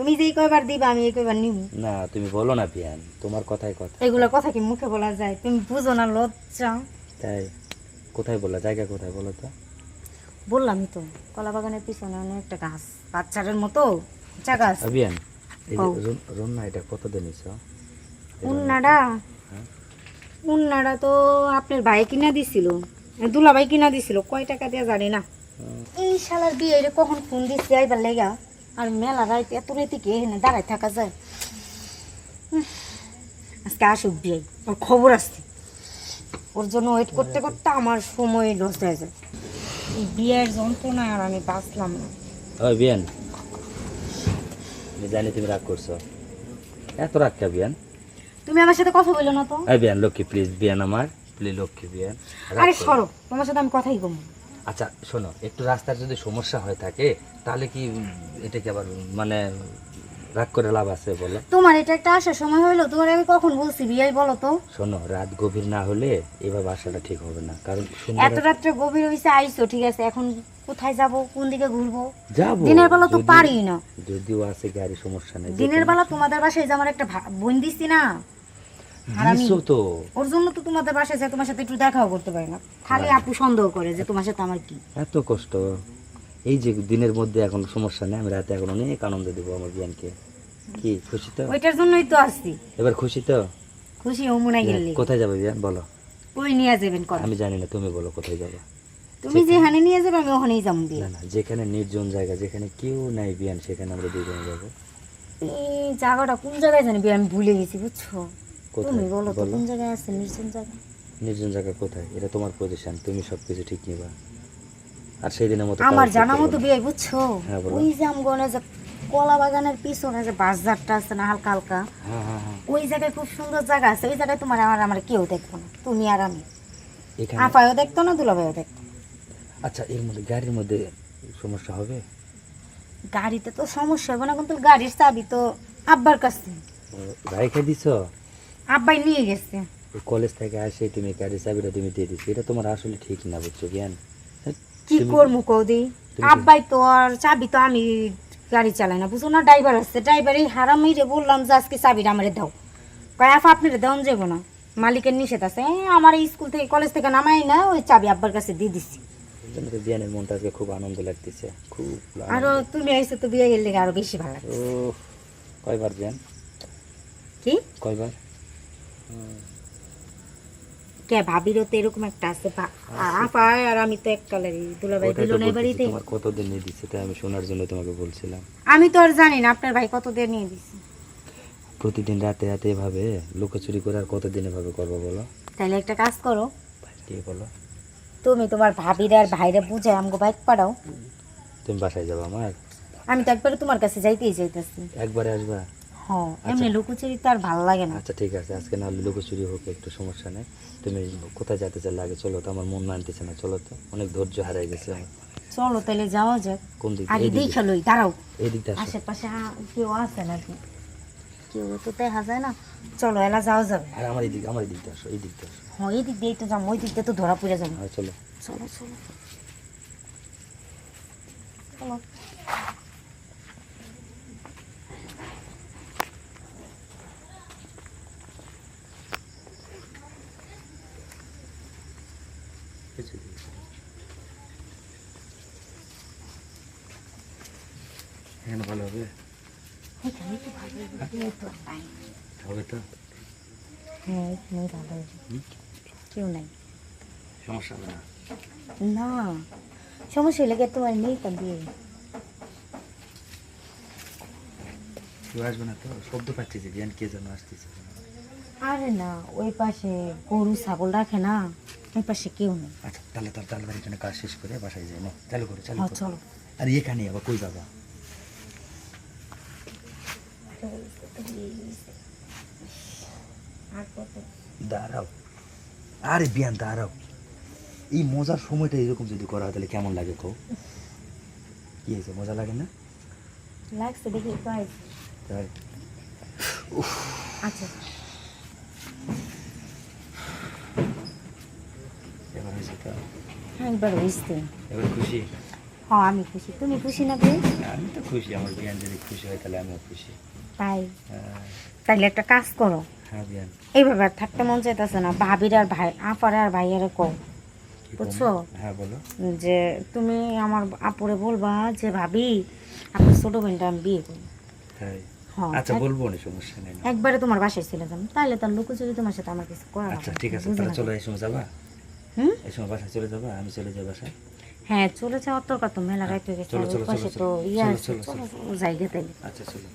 তুমি যেই কয়বার দিবা আমি এই কয়বার নিব না তুমি বলো না বিয়ান তোমার কথাই কথা। এগুলা কথা কি মুখে বলা যায়? তুমি বুঝো না লজ্জা। তাই কোথায় বললা জায়গা কোথায় বলো তো? বললামই তো কলা বাগানের পিছনে অনেক একটা গাছ বাচ্চাদের মতো চা গাছ বিয়ান এই যে কও। রুন- এটা কত দিনিস উন্নাডা? হ্যাঁ। উন্নাডা তো আপনার ভাই কিনা দিছিল দুলা ভাই কিনা দিছিল কয় টাকা দিয়ে জানি না। এই শালার বিয়ে কখন ফোন দিচ্ছে আইবার লেগা। আর মেলা রাইত এত রাইতে কে এখানে দাঁড়ায় থাকা যায়? আজকে আসুক বিয়ে ওর খবর আসছে ওর জন্য ওয়েট করতে করতে আমার সময় লস হয়ে যায়। এই বিয়ের যন্ত্রণায় আর আমি বাঁচলাম না। ওই বিয়ান জানি তুমি রাগ করছ। এত রাগ কে বিয়ান? তুমি আমার সাথে কথা বলল না তো? এই বিয়ান লক্ষ্মী প্লিজ বিয়ান আমার প্লিজ লক্ষ্মী বিয়ান। আরে সরো তোমার সাথে আমি কথাই কম আচ্ছা শোনো একটু রাস্তার যদি সমস্যা হয়ে থাকে তাহলে কি উম, এটা কি আবার মানে রাগ করে লাভ আছে বলো? তোমার এটা একটা আসার সময় হইল তোমার আমি কখন বলছি বিয়াই বলো তো? শোনো রাত গভীর না হলে এভাবে আসাটা ঠিক হবে না কারণ এত রাত্রে গভীর হয়েছে আইসো ঠিক আছে এখন কোথায় যাব কোন দিকে ঘুরবো? যাব দিনের বেলা তো পারি না। যদিও আছে গাড়ি সমস্যা নেই দিনের বেলা তোমাদের বাসায় যে আমার একটা বোন দিছি না তো। ওর জন্য তো তোমাদের বাসায় যায় তোমার সাথে একটু দেখাও করতে পারি না। খালি আপু সন্দেহ করে যে তোমার সাথে আমার কি। এত কষ্ট। এই যে দিনের মধ্যে এখন সমস্যা নেই আমি রাতে এখন অনেক আনন্দ দেবো আমার বিয়ানকে। কি খুশি তো? ওইটার জন্যই তো আসছি। এবার খুশি তো? খুশি ও মনে গেলে। কোথায় যাবে বিয়ান? বলো। ওই নিয়ে যাবেন কর। আমি জানি না তুমি বলো কোথায় যাবে। তুমি যেখানে নিয়ে যাবে আমি ওখানেই যাব না না যেখানে নির্জন জায়গা যেখানে কেউ নাই বিয়ান সেখানে আমরা দুজনে যাব। এই জায়গাটা কোন জায়গায় জানি বিয়ে আমি ভুলে গেছি বুঝছ? তুমি বলো তো কোন জায়গায় আছে? নির্জন জায়গা? নির্জন জায়গা কোথায়? এটা তোমার পজিশন তুমি ঠিক নিবা। আর সেই দিনের মতো আমার জানা মতো বিয়ে বুঝছ? হ্যাঁ, ওই যে আমগনে যে কলা বাগানের পিছনে যে বাজারটা আছে না হালকা হালকা? হ্যাঁ হ্যাঁ ওই জায়গায় খুব সুন্দর জায়গা আছে। ওই জায়গায় তোমার আমার আমার কেউ দেখতো না। তুমি আর আমি। আপায়ও দেখতো না দুলাভাইও দেখতো আচ্ছা এর মধ্যে গাড়ির মধ্যে সমস্যা হবে? গাড়িতে তো সমস্যা হবে না কিন্তু গাড়ির চাবি তো আব্বার কাছে। রাইখে দিছ? আব্বাই নিয়ে গেছে। কলেজ থেকে আসে তুমি গাড়ির চাবিটা তুমি দিয়ে দিচ্ছ এটা তোমার আসলে ঠিক না বুঝছ জ্ঞান? কি তুমি- করব কৌদি? আব্বাই তো আর চাবি তো আমি গাড়ি চালাই না বুঝো না? ড্রাইভার আসছে ড্রাইভার এই হারামি রে বললাম যে আজকে চাবিটা আমারে দাও। কয় আফা আপনার দেওয়ান যাব না। মালিকের নিষেধ আছে। আমার স্কুল থেকে কলেজ থেকে নামাই না ওই চাবি আব্বার কাছে দিয়ে দিচ্ছি তোমাকে মনটা আজকে খুব আনন্দ লাগতেছে খুব। আরও তুমি আইসো তো বিয়ে গেলে আরও বেশি ভালো লাগে ও কয়বার জ্ঞান? কি? কয়বার? কে ভাবিরও তো এরকম একটা আছে ভা- আ- আপা আর আমি তো এক কালারই দুলাভাই দিল না বাড়িতে তোমার কতদিন নিয়ে দিচ্ছে তাই আমি শোনার জন্য তোমাকে বলছিলাম। আমি তো আর জানি না আপনার ভাই কত দিয়ে নিয়ে দিছে। প্রতিদিন রাতে রাতে এভাবে লুকোচুরি করে আর কতদিন এভাবে করব বলো? তাহলে একটা কাজ করো। বলো? তুমি তোমার ভাবির আর ভাইরে বুঝে আমাকে বাইক পাঠাও তুমি বাসায় যাব আমার? আমি তো একবারে তোমার কাছে যাইতেই যাইতেছি। একবারে আসবা? হ্যাঁ এমনি লুকোচুরি তো আর ভালো লাগে না। আচ্ছা ঠিক আছে। আজকে নাহলে লুকোচুরি হোক একটু সমস্যা নেই। তুমি কোথায় যেতে চাইলে আগে চলো তো আমার মন মানতেছে না চলো তো। অনেক ধৈর্য হারাই গেছে আমার চলো তাহলে যাওয়া যাক। কোন দিক? আগে দেখে লই দাঁড়াও। এই আশেপাশে কেউ আছে নাকি? কেউ তো দেখা যায় না। চলো এলা যাওয়া যাবে। আর আমার এই দিক আমার এই দিকটা আসো এই দিকটা আসো। হ্যাঁ এই দিক দিয়েই তো যাব ওই দিক দিয়ে তো ধরা পড়ে যাব। হ্যাঁ চলো। চলো চলো। চলো। এখানে ভালো হবে? হবে, তো? হ্যাঁ। কেউ নাই। সমস্যা হবে না? না সমস্যা হলে তোমার নেই তা বিয়ে? কেউ আসবে না তো? শব্দ পাচ্ছি যে জ্ঞান কে যেন আসতেছে। আরে না ওই পাশে গরু ছাগল রাখে না ওই পাশে কেউ নেই। আচ্ছা তাহলে তার তাড়াতাড়ি এখানে কাজ শেষ করে বাসায় যাই না চালু করো চালু হ্যাঁ করো। চলো। আর এখানে আবার কই যাবা দাঁড়াও। আরে বিয়ান দাঁড়াও। এই মজার সময়টা এরকম যদি করা হয় তাহলে কেমন লাগে কো কি হয়েছে মজা লাগে না? লাগছে দেখি তাই। আচ্ছা। তো হ্যাঁ এবার হয়েছে এবার খুশি? হ্যাঁ আমি খুশি। তুমি খুশি না ভাই আমি তো খুশি আমার বিয়ান যদি খুশি হয় তাহলে আমিও খুশি। তাই? হ্যাঁ, তাইলে একটা কাজ করো। হ্যাঁ বিয়ান। এইভাবে আর থাকতে মন চাইতেছে না। ভাবির আর ভাই আপারে আর ভাইয়ারে কও। বুঝছ? হ্যাঁ বলো। যে তুমি আমার আপুরে বলবা যে ভাবি আপনার ছোট বোনটা আমি বিয়ে তাই? হ্যাঁ আচ্ছা বলব না সমস্যা নেই। একবারে তোমার বাসায় চলে যাব। তাহলে তার লুকোচুরি তোমার সাথে আমার কিছু করার আচ্ছা ঠিক আছে তাহলে চলো এই সময় যাবা? হুম? এই সময় বাসায় চলে যাবা? আমি চলে যাই বাসায়? হ্যাঁ চলে যাওয়ার তো মেলা গাইতে গেছে তো ইয়ে। জায়গা তাইলে আচ্ছা চলো।